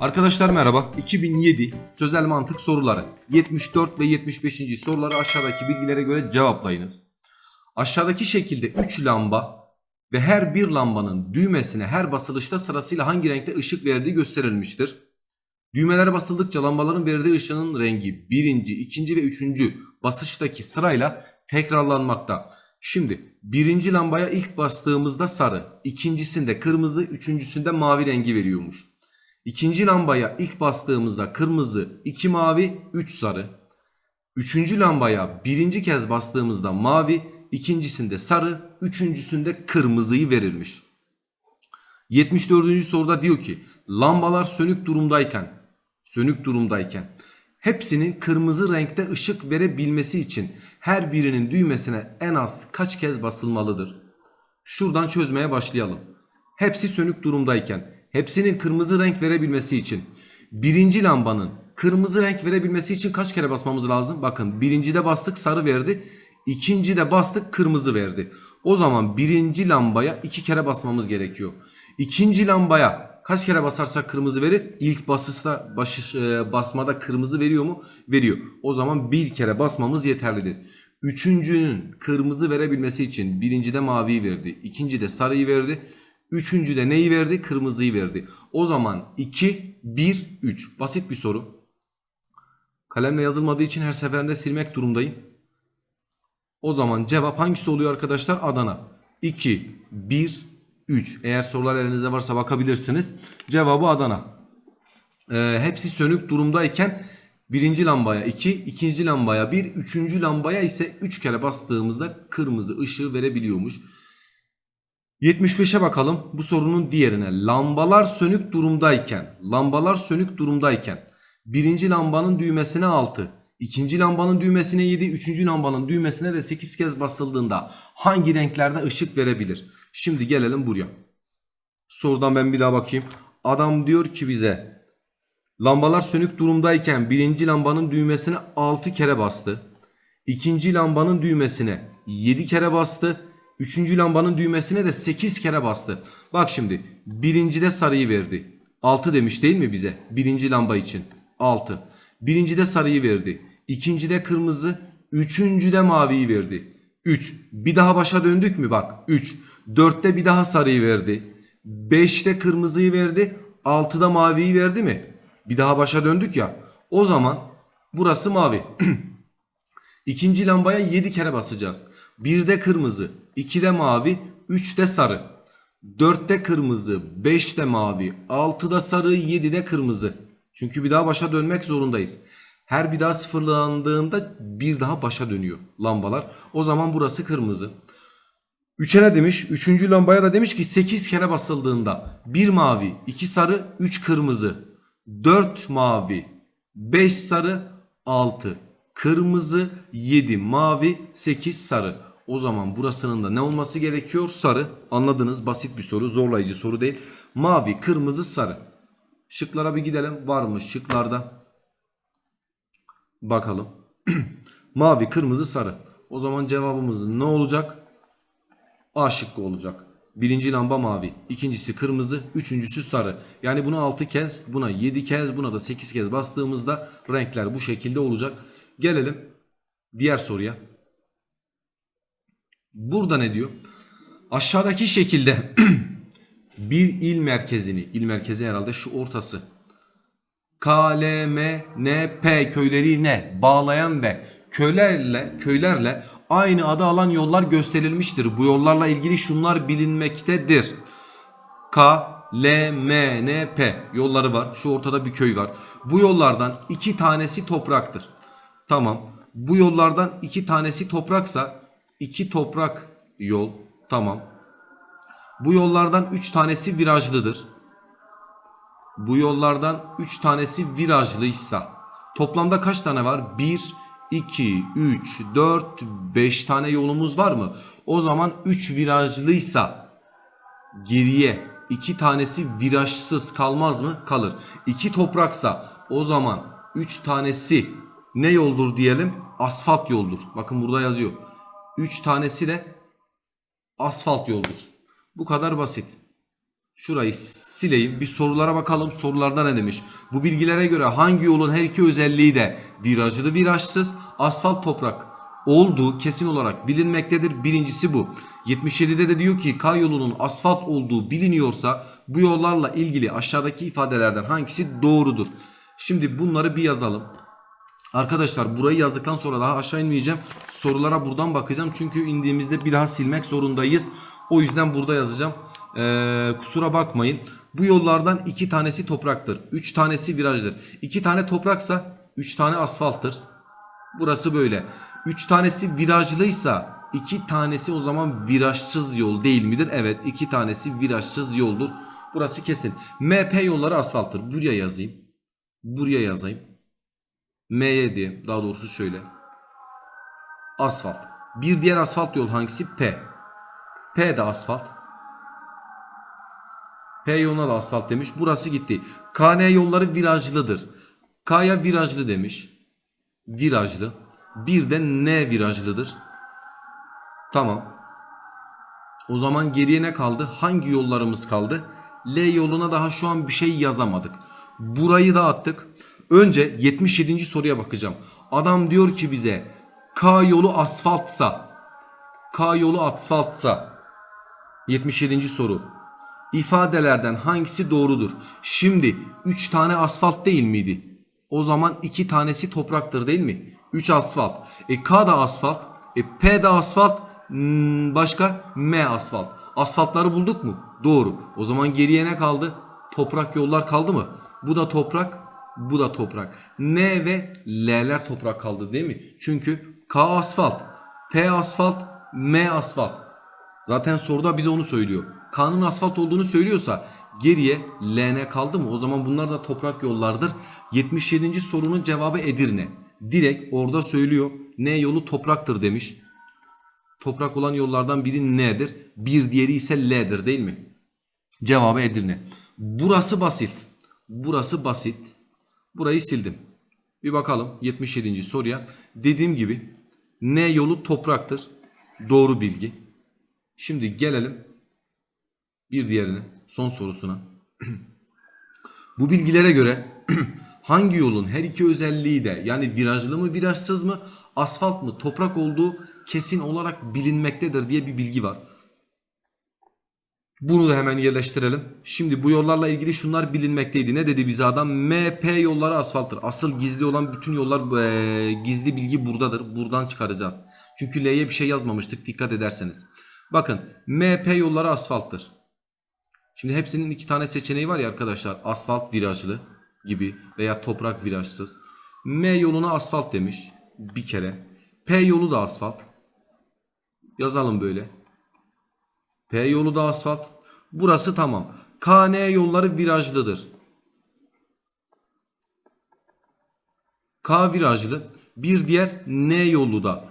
Arkadaşlar merhaba. 2007 sözel mantık soruları 74 ve 75. soruları aşağıdaki bilgilere göre cevaplayınız. Aşağıdaki şekilde 3 lamba ve her bir lambanın düğmesine her basılışta sırasıyla hangi renkte ışık verdiği gösterilmiştir. Düğmelere basıldıkça lambaların verdiği ışığın rengi birinci, ikinci ve üçüncü basıştaki sırayla tekrarlanmakta. Şimdi birinci lambaya ilk bastığımızda sarı, ikincisinde kırmızı, üçüncüsünde mavi rengi veriyormuş. İkinci lambaya ilk bastığımızda kırmızı, iki mavi, üç sarı. Üçüncü lambaya birinci kez bastığımızda mavi, ikincisinde sarı, üçüncüsünde kırmızıyı verilmiş. 74. soruda diyor ki lambalar sönük durumdayken sönük durumdayken hepsinin kırmızı renkte ışık verebilmesi için her birinin düğmesine en az kaç kez basılmalıdır? Şuradan çözmeye başlayalım. Hepsi sönük durumdayken hepsinin kırmızı renk verebilmesi için birinci lambanın kırmızı renk verebilmesi için kaç kere basmamız lazım? Bakın birincide bastık sarı verdi. İkincide bastık kırmızı verdi. O zaman birinci lambaya iki kere basmamız gerekiyor. İkinci lambaya kaç kere basarsak kırmızı verir? İlk basışta başı, e, basmada kırmızı veriyor mu? Veriyor. O zaman bir kere basmamız yeterlidir. Üçüncünün kırmızı verebilmesi için birincide maviyi verdi. ikincide sarıyı verdi. Üçüncüde neyi verdi? Kırmızıyı verdi. O zaman 2, 1, 3. Basit bir soru. Kalemle yazılmadığı için her seferinde silmek durumdayım. O zaman cevap hangisi oluyor arkadaşlar? Adana. 2, 1, 3. Eğer sorular elinizde varsa bakabilirsiniz. Cevabı Adana. Ee, hepsi sönük durumdayken birinci lambaya 2, ikinci lambaya 1, üçüncü lambaya ise 3 kere bastığımızda kırmızı ışığı verebiliyormuş. 75'e bakalım. Bu sorunun diğerine. Lambalar sönük durumdayken, lambalar sönük durumdayken birinci lambanın düğmesine 6, ikinci lambanın düğmesine 7, üçüncü lambanın düğmesine de 8 kez basıldığında hangi renklerde ışık verebilir? Şimdi gelelim buraya. Sorudan ben bir daha bakayım. Adam diyor ki bize lambalar sönük durumdayken birinci lambanın düğmesine 6 kere bastı. İkinci lambanın düğmesine 7 kere bastı. Üçüncü lambanın düğmesine de 8 kere bastı. Bak şimdi birincide sarıyı verdi. 6 demiş değil mi bize? Birinci lamba için 6. Birincide sarıyı verdi. İkincide kırmızı. Üçüncüde maviyi verdi. 3. Bir daha başa döndük mü bak 3. 4'te bir daha sarıyı verdi. 5'te kırmızıyı verdi. 6'da maviyi verdi mi? Bir daha başa döndük ya. O zaman burası mavi. İkinci lambaya 7 kere basacağız. 1'de kırmızı, 2'de mavi, 3'te sarı. 4'te kırmızı, 5'te mavi, 6'da sarı, 7'de kırmızı. Çünkü bir daha başa dönmek zorundayız. Her bir daha sıfırlandığında bir daha başa dönüyor lambalar. O zaman burası kırmızı. 3'e ne demiş? 3. lambaya da demiş ki 8 kere basıldığında 1 mavi, 2 sarı, 3 kırmızı, 4 mavi, 5 sarı, 6 kırmızı, 7 mavi, 8 sarı. O zaman burasının da ne olması gerekiyor? Sarı. Anladınız basit bir soru, zorlayıcı soru değil. Mavi, kırmızı, sarı. Şıklara bir gidelim. Var mı şıklarda? Bakalım. Mavi, kırmızı, sarı. O zaman cevabımız ne olacak? A şıkkı olacak. Birinci lamba mavi, ikincisi kırmızı, üçüncüsü sarı. Yani buna 6 kez, buna 7 kez, buna da 8 kez bastığımızda renkler bu şekilde olacak. Gelelim diğer soruya. Burada ne diyor? Aşağıdaki şekilde bir il merkezini, il merkezi herhalde şu ortası. K, L, M, N, P köylerine bağlayan ve köylerle köylerle aynı adı alan yollar gösterilmiştir. Bu yollarla ilgili şunlar bilinmektedir. K, L, M, N, P yolları var. Şu ortada bir köy var. Bu yollardan iki tanesi topraktır. Tamam. Bu yollardan iki tanesi topraksa iki toprak yol. Tamam. Bu yollardan üç tanesi virajlıdır. Bu yollardan 3 tanesi virajlıysa toplamda kaç tane var? 1, 2, 3, 4, 5 tane yolumuz var mı? O zaman 3 virajlıysa geriye 2 tanesi virajsız kalmaz mı? Kalır. 2 topraksa o zaman 3 tanesi ne yoldur diyelim? Asfalt yoldur. Bakın burada yazıyor. 3 tanesi de asfalt yoldur. Bu kadar basit. Şurayı sileyim. Bir sorulara bakalım. Sorularda ne demiş? Bu bilgilere göre hangi yolun her iki özelliği de virajlı virajsız asfalt toprak olduğu kesin olarak bilinmektedir. Birincisi bu. 77'de de diyor ki K yolunun asfalt olduğu biliniyorsa bu yollarla ilgili aşağıdaki ifadelerden hangisi doğrudur? Şimdi bunları bir yazalım. Arkadaşlar burayı yazdıktan sonra daha aşağı inmeyeceğim. Sorulara buradan bakacağım. Çünkü indiğimizde bir daha silmek zorundayız. O yüzden burada yazacağım. Ee, kusura bakmayın. Bu yollardan iki tanesi topraktır. Üç tanesi virajdır. İki tane topraksa üç tane asfalttır. Burası böyle. Üç tanesi virajlıysa iki tanesi o zaman virajsız yol değil midir? Evet iki tanesi virajsız yoldur. Burası kesin. MP yolları asfalttır. Buraya yazayım. Buraya yazayım. M'ye diye daha doğrusu şöyle. Asfalt. Bir diğer asfalt yol hangisi? P. P de asfalt. P yoluna da asfalt demiş. Burası gitti. KN yolları virajlıdır. K'ya virajlı demiş. Virajlı. Bir de N virajlıdır. Tamam. O zaman geriye ne kaldı? Hangi yollarımız kaldı? L yoluna daha şu an bir şey yazamadık. Burayı da attık. Önce 77. soruya bakacağım. Adam diyor ki bize K yolu asfaltsa K yolu asfaltsa 77. soru. İfadelerden hangisi doğrudur? Şimdi 3 tane asfalt değil miydi? O zaman 2 tanesi topraktır değil mi? 3 asfalt. E K da asfalt. E P de asfalt. Hmm, başka? M asfalt. Asfaltları bulduk mu? Doğru. O zaman geriye ne kaldı? Toprak yollar kaldı mı? Bu da toprak, bu da toprak. N ve L'ler toprak kaldı değil mi? Çünkü K asfalt, P asfalt, M asfalt. Zaten soruda bize onu söylüyor. K'nın asfalt olduğunu söylüyorsa geriye LN kaldı mı? O zaman bunlar da toprak yollardır. 77. sorunun cevabı Edirne. Direkt orada söylüyor. N yolu topraktır demiş. Toprak olan yollardan biri N'dir. Bir diğeri ise L'dir değil mi? Cevabı Edirne. Burası basit. Burası basit. Burayı sildim. Bir bakalım 77. soruya. Dediğim gibi N yolu topraktır. Doğru bilgi. Şimdi gelelim bir diğerine, son sorusuna. Bu bilgilere göre hangi yolun her iki özelliği de yani virajlı mı virajsız mı asfalt mı toprak olduğu kesin olarak bilinmektedir diye bir bilgi var. Bunu da hemen yerleştirelim. Şimdi bu yollarla ilgili şunlar bilinmekteydi. Ne dedi bize adam? MP yolları asfalttır. Asıl gizli olan bütün yollar eee, gizli bilgi buradadır. Buradan çıkaracağız. Çünkü L'ye bir şey yazmamıştık dikkat ederseniz. Bakın MP yolları asfalttır. Şimdi hepsinin iki tane seçeneği var ya arkadaşlar. Asfalt virajlı gibi veya toprak virajsız. M yoluna asfalt demiş bir kere. P yolu da asfalt. Yazalım böyle. P yolu da asfalt. Burası tamam. KN yolları virajlıdır. K virajlı. Bir diğer N yolu da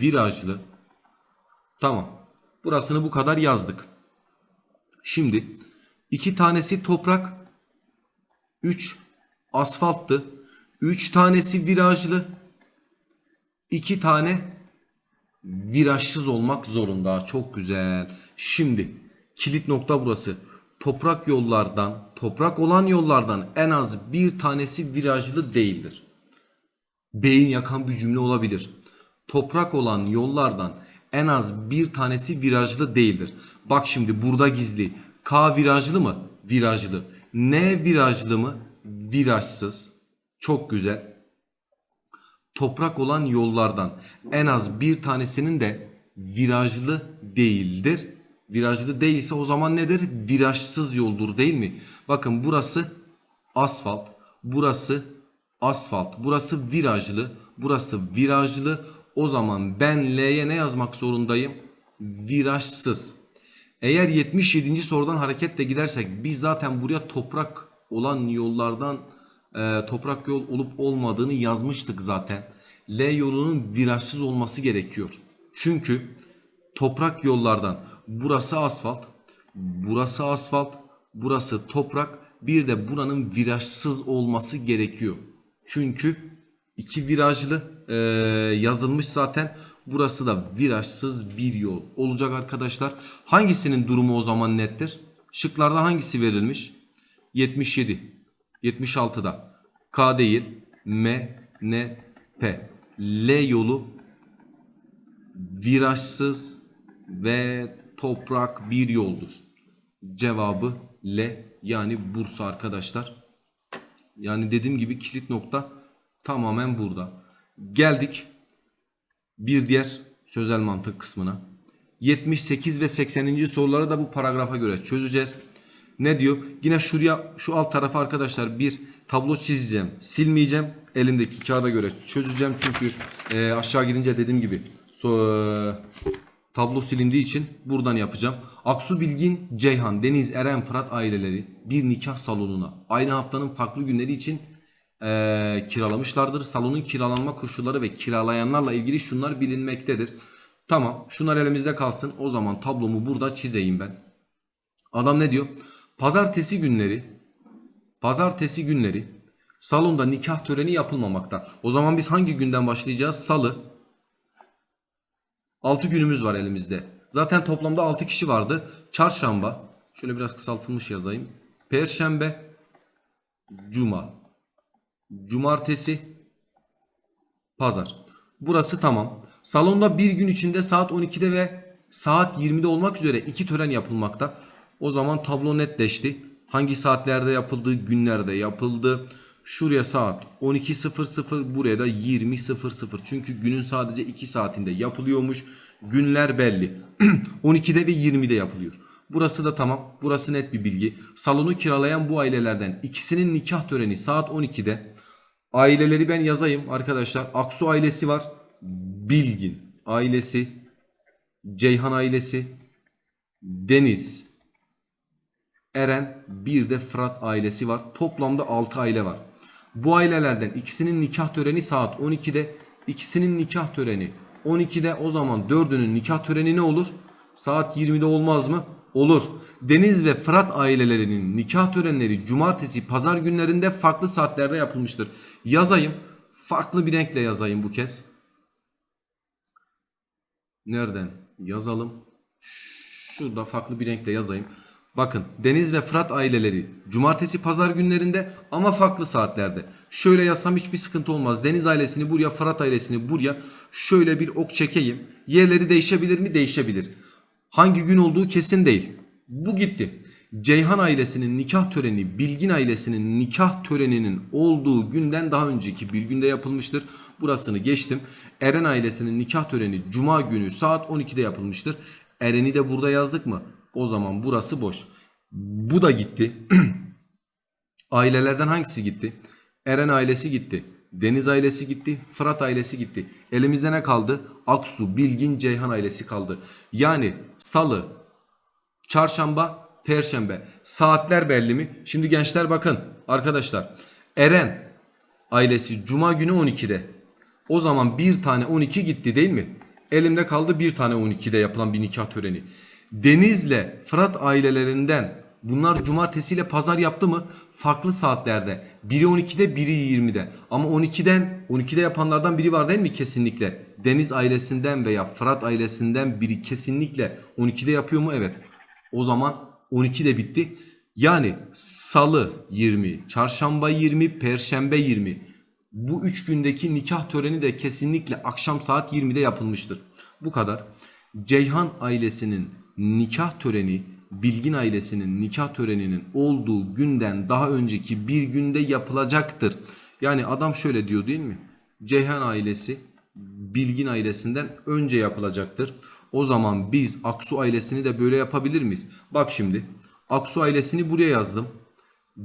virajlı. Tamam. Burasını bu kadar yazdık. Şimdi iki tanesi toprak, 3 asfalttı. 3 tanesi virajlı. 2 tane virajsız olmak zorunda. Çok güzel. Şimdi kilit nokta burası. Toprak yollardan, toprak olan yollardan en az bir tanesi virajlı değildir. Beyin yakan bir cümle olabilir. Toprak olan yollardan en az bir tanesi virajlı değildir. Bak şimdi burada gizli. K virajlı mı? Virajlı. N virajlı mı? Virajsız. Çok güzel. Toprak olan yollardan en az bir tanesinin de virajlı değildir. Virajlı değilse o zaman nedir? Virajsız yoldur değil mi? Bakın burası asfalt, burası asfalt, burası virajlı, burası virajlı. O zaman ben L'ye ne yazmak zorundayım? Virajsız. Eğer 77. sorudan hareketle gidersek biz zaten buraya toprak olan yollardan e, toprak yol olup olmadığını yazmıştık zaten. L yolunun virajsız olması gerekiyor. Çünkü toprak yollardan burası asfalt, burası asfalt, burası toprak, bir de buranın virajsız olması gerekiyor. Çünkü iki virajlı e, yazılmış zaten. Burası da virajsız bir yol olacak arkadaşlar. Hangisinin durumu o zaman nettir? Şıklarda hangisi verilmiş? 77. 76'da. K değil. M, N, P. L yolu virajsız ve toprak bir yoldur. Cevabı L yani Bursa arkadaşlar. Yani dediğim gibi kilit nokta tamamen burada. Geldik bir diğer sözel mantık kısmına. 78 ve 80. soruları da bu paragrafa göre çözeceğiz. Ne diyor? Yine şuraya şu alt tarafa arkadaşlar bir tablo çizeceğim. Silmeyeceğim. Elimdeki kağıda göre çözeceğim. Çünkü e, aşağı gidince dediğim gibi so, tablo silindiği için buradan yapacağım. Aksu Bilgin, Ceyhan, Deniz, Eren, Fırat aileleri bir nikah salonuna aynı haftanın farklı günleri için eee, kiralamışlardır. Salonun kiralanma koşulları ve kiralayanlarla ilgili şunlar bilinmektedir. Tamam şunlar elimizde kalsın. O zaman tablomu burada çizeyim ben. Adam ne diyor? Pazartesi günleri Pazartesi günleri salonda nikah töreni yapılmamakta. O zaman biz hangi günden başlayacağız? Salı. 6 günümüz var elimizde. Zaten toplamda 6 kişi vardı. Çarşamba. Şöyle biraz kısaltılmış yazayım. Perşembe. Cuma. Cumartesi. Pazar. Burası tamam. Salonda bir gün içinde saat 12'de ve saat 20'de olmak üzere iki tören yapılmakta. O zaman tablo netleşti. Hangi saatlerde yapıldığı günlerde yapıldı. Şuraya saat 12.00 buraya da 20.00. Çünkü günün sadece 2 saatinde yapılıyormuş. Günler belli. 12'de ve 20'de yapılıyor. Burası da tamam. Burası net bir bilgi. Salonu kiralayan bu ailelerden ikisinin nikah töreni saat 12'de. Aileleri ben yazayım arkadaşlar. Aksu ailesi var. Bilgin ailesi. Ceyhan ailesi. Deniz. Eren bir de Fırat ailesi var. Toplamda 6 aile var. Bu ailelerden ikisinin nikah töreni saat 12'de. ikisinin nikah töreni 12'de. O zaman dördünün nikah töreni ne olur? Saat 20'de olmaz mı? Olur. Deniz ve Fırat ailelerinin nikah törenleri cumartesi, pazar günlerinde farklı saatlerde yapılmıştır. Yazayım. Farklı bir renkle yazayım bu kez. Nereden yazalım? Şurada farklı bir renkle yazayım. Bakın Deniz ve Fırat aileleri cumartesi pazar günlerinde ama farklı saatlerde. Şöyle yazsam hiçbir sıkıntı olmaz. Deniz ailesini buraya Fırat ailesini buraya şöyle bir ok çekeyim. Yerleri değişebilir mi? Değişebilir. Hangi gün olduğu kesin değil. Bu gitti. Ceyhan ailesinin nikah töreni Bilgin ailesinin nikah töreninin olduğu günden daha önceki bir günde yapılmıştır. Burasını geçtim. Eren ailesinin nikah töreni cuma günü saat 12'de yapılmıştır. Eren'i de burada yazdık mı? O zaman burası boş. Bu da gitti. Ailelerden hangisi gitti? Eren ailesi gitti. Deniz ailesi gitti. Fırat ailesi gitti. Elimizde ne kaldı? Aksu, Bilgin, Ceyhan ailesi kaldı. Yani salı, çarşamba, perşembe. Saatler belli mi? Şimdi gençler bakın arkadaşlar. Eren ailesi cuma günü 12'de. O zaman bir tane 12 gitti değil mi? Elimde kaldı bir tane 12'de yapılan bir nikah töreni. Deniz'le Fırat ailelerinden bunlar cumartesiyle pazar yaptı mı? Farklı saatlerde. Biri 12'de biri 20'de. Ama 12'den 12'de yapanlardan biri var değil mi kesinlikle? Deniz ailesinden veya Fırat ailesinden biri kesinlikle 12'de yapıyor mu? Evet. O zaman 12 de bitti. Yani salı 20, çarşamba 20, perşembe 20. Bu üç gündeki nikah töreni de kesinlikle akşam saat 20'de yapılmıştır. Bu kadar. Ceyhan ailesinin nikah töreni Bilgin ailesinin nikah töreninin olduğu günden daha önceki bir günde yapılacaktır. Yani adam şöyle diyor değil mi? Ceyhan ailesi Bilgin ailesinden önce yapılacaktır. O zaman biz Aksu ailesini de böyle yapabilir miyiz? Bak şimdi Aksu ailesini buraya yazdım.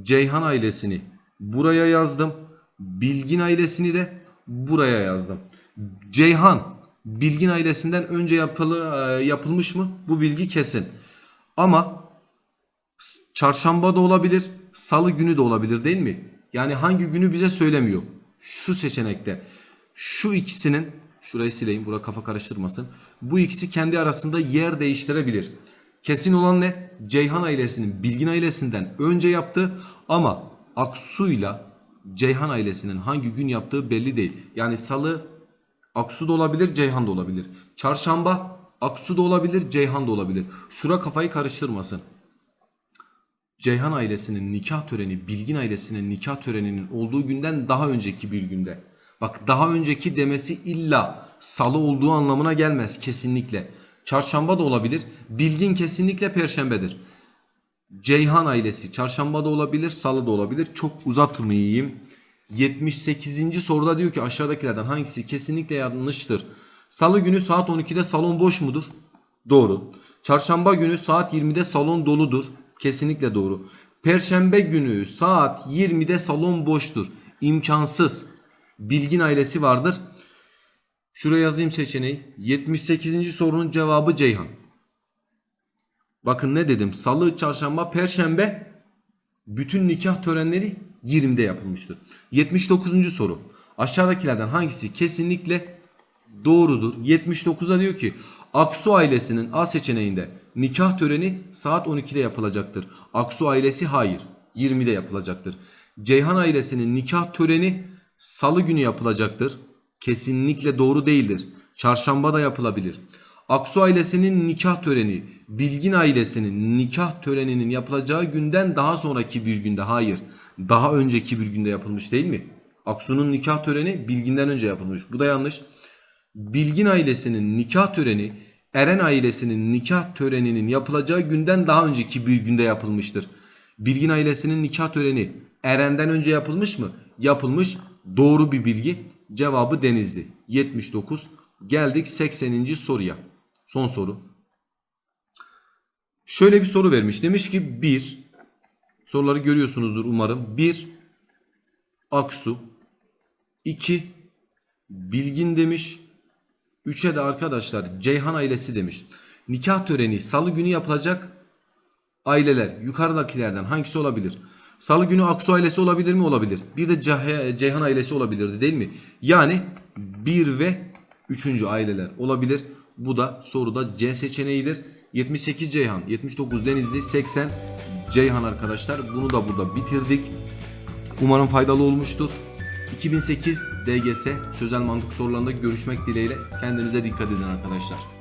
Ceyhan ailesini buraya yazdım. Bilgin ailesini de buraya yazdım. Ceyhan Bilgin ailesinden önce yapılı, e, yapılmış mı? Bu bilgi kesin. Ama çarşamba da olabilir, salı günü de olabilir değil mi? Yani hangi günü bize söylemiyor. Şu seçenekte. Şu ikisinin, şurayı sileyim, bura kafa karıştırmasın. Bu ikisi kendi arasında yer değiştirebilir. Kesin olan ne? Ceyhan ailesinin Bilgin ailesinden önce yaptı ama Aksu'yla Ceyhan ailesinin hangi gün yaptığı belli değil. Yani salı Aksu da olabilir, Ceyhan da olabilir. Çarşamba Aksu da olabilir, Ceyhan da olabilir. Şura kafayı karıştırmasın. Ceyhan ailesinin nikah töreni Bilgin ailesinin nikah töreninin olduğu günden daha önceki bir günde. Bak daha önceki demesi illa salı olduğu anlamına gelmez kesinlikle. Çarşamba da olabilir. Bilgin kesinlikle perşembedir. Ceyhan ailesi çarşamba da olabilir, salı da olabilir. Çok uzatmayayım. 78. soruda diyor ki aşağıdakilerden hangisi kesinlikle yanlıştır? Salı günü saat 12'de salon boş mudur? Doğru. Çarşamba günü saat 20'de salon doludur. Kesinlikle doğru. Perşembe günü saat 20'de salon boştur. İmkansız. Bilgin ailesi vardır. Şuraya yazayım seçeneği. 78. sorunun cevabı Ceyhan. Bakın ne dedim? Salı, çarşamba, perşembe bütün nikah törenleri 20'de yapılmıştır. 79. soru. Aşağıdakilerden hangisi kesinlikle doğrudur? 79'da diyor ki Aksu ailesinin A seçeneğinde nikah töreni saat 12'de yapılacaktır. Aksu ailesi hayır 20'de yapılacaktır. Ceyhan ailesinin nikah töreni salı günü yapılacaktır. Kesinlikle doğru değildir. Çarşamba da yapılabilir. Aksu ailesinin nikah töreni, Bilgin ailesinin nikah töreninin yapılacağı günden daha sonraki bir günde hayır. Daha önceki bir günde yapılmış değil mi? Aksu'nun nikah töreni Bilgin'den önce yapılmış. Bu da yanlış. Bilgin ailesinin nikah töreni Eren ailesinin nikah töreninin yapılacağı günden daha önceki bir günde yapılmıştır. Bilgin ailesinin nikah töreni Eren'den önce yapılmış mı? Yapılmış. Doğru bir bilgi. Cevabı Denizli. 79. Geldik 80. soruya. Son soru. Şöyle bir soru vermiş. Demiş ki 1 soruları görüyorsunuzdur umarım. 1 Aksu 2 Bilgin demiş. 3'e de arkadaşlar Ceyhan ailesi demiş. Nikah töreni salı günü yapılacak aileler yukarıdakilerden hangisi olabilir? Salı günü Aksu ailesi olabilir mi? Olabilir. Bir de Ceyhan ailesi olabilirdi değil mi? Yani 1 ve 3. aileler olabilir. Bu da soruda C seçeneğidir. 78 Ceyhan, 79 Denizli, 80 Ceyhan arkadaşlar. Bunu da burada bitirdik. Umarım faydalı olmuştur. 2008 DGS sözel mantık sorularında görüşmek dileğiyle. Kendinize dikkat edin arkadaşlar.